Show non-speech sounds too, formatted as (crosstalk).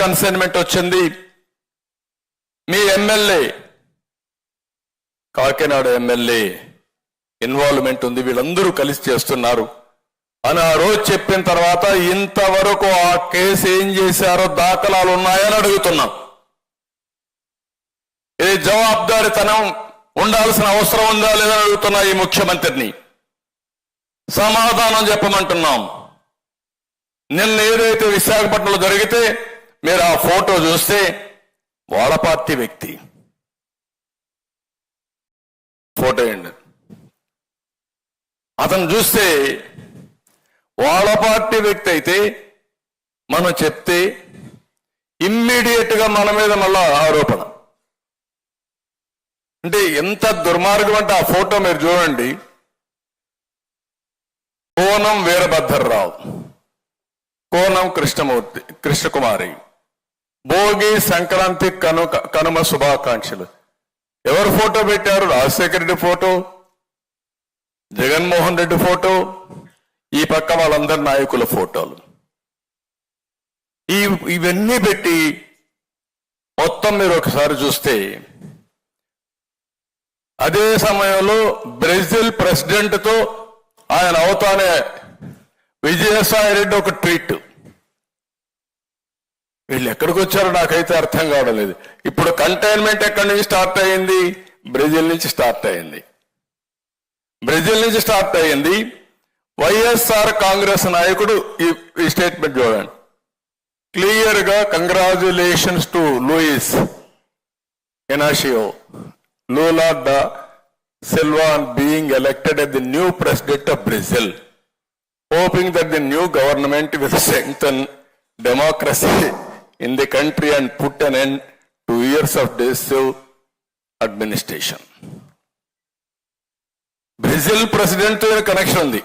Consignment వచ్చింది. మీ MLA Kakinada MLA involvement ఉంది. వీళ్ళందరూ కలిసి చేస్తున్నారు. అని ఆ రోజు చెప్పిన తర్వాత ఇంతవరకు ఆ కేసు ఏం చేశారో దాఖలాలు ఉన్నాయని అడుగుతున్నాం. ఇది జవాబుదారితనం ఉండాల్సిన అవసరం ఉందా లేదని అడుగుతున్నా ఈ ముఖ్యమంత్రిని. సమాధానం చెప్పమంటున్నాం. నిన్న ఏదైతే విశాఖపట్నంలో జరిగితే మీరు ఆ ఫోటో చూస్తే వాళ్ళ వ్యక్తి. ఫోటో అండి అతను చూస్తే వాళ్ళ వ్యక్తి అయితే మనం చెప్తే ఇమ్మీడియట్గా మన మీద మళ్ళా ఆరోపణ. అంటే ఎంత దుర్మార్గం అంటే ఆ ఫోటో మీరు చూడండి. కోనం వీరభద్రరావు. కోనం కృష్ణమూర్తి కృష్ణకుమారి. భోగి సంక్రాంతి కను కనుమ శుభాకాంక్షలు. ఎవరు ఫోటో పెట్టారు? రాజశేఖర రెడ్డి ఫోటో జగన్మోహన్ రెడ్డి ఫోటో ఈ పక్క వాళ్ళందరి నాయకుల ఫోటోలు. ఈ ఇవన్నీ పెట్టి మొత్తం మీరు ఒకసారి చూస్తే అదే సమయంలో బ్రెజిల్ ప్రెసిడెంట్తో ఆయన అవుతానే విజయసాయి రెడ్డి ఒక ట్వీట్. వీళ్ళు ఎక్కడికి వచ్చారో నాకైతే అర్థం కావడం లేదు. ఇప్పుడు కంటైన్మెంట్ ఎక్కడి నుంచి స్టార్ట్ అయ్యింది? బ్రెజిల్ నుంచి స్టార్ట్ అయ్యింది. బ్రెజిల్ నుంచి స్టార్ట్ అయ్యింది వైఎస్ఆర్ కాంగ్రెస్ నాయకుడు ఈ ఈ స్టేట్మెంట్ చూడండి. క్లియర్గా congratulations to Luiz Inacio Lula da Silva being elected as new new president of Brazil hoping that new government with will strengthen democracy. (laughs) in the country and put an end to years of decisive administration. Brazil president connection ఉంది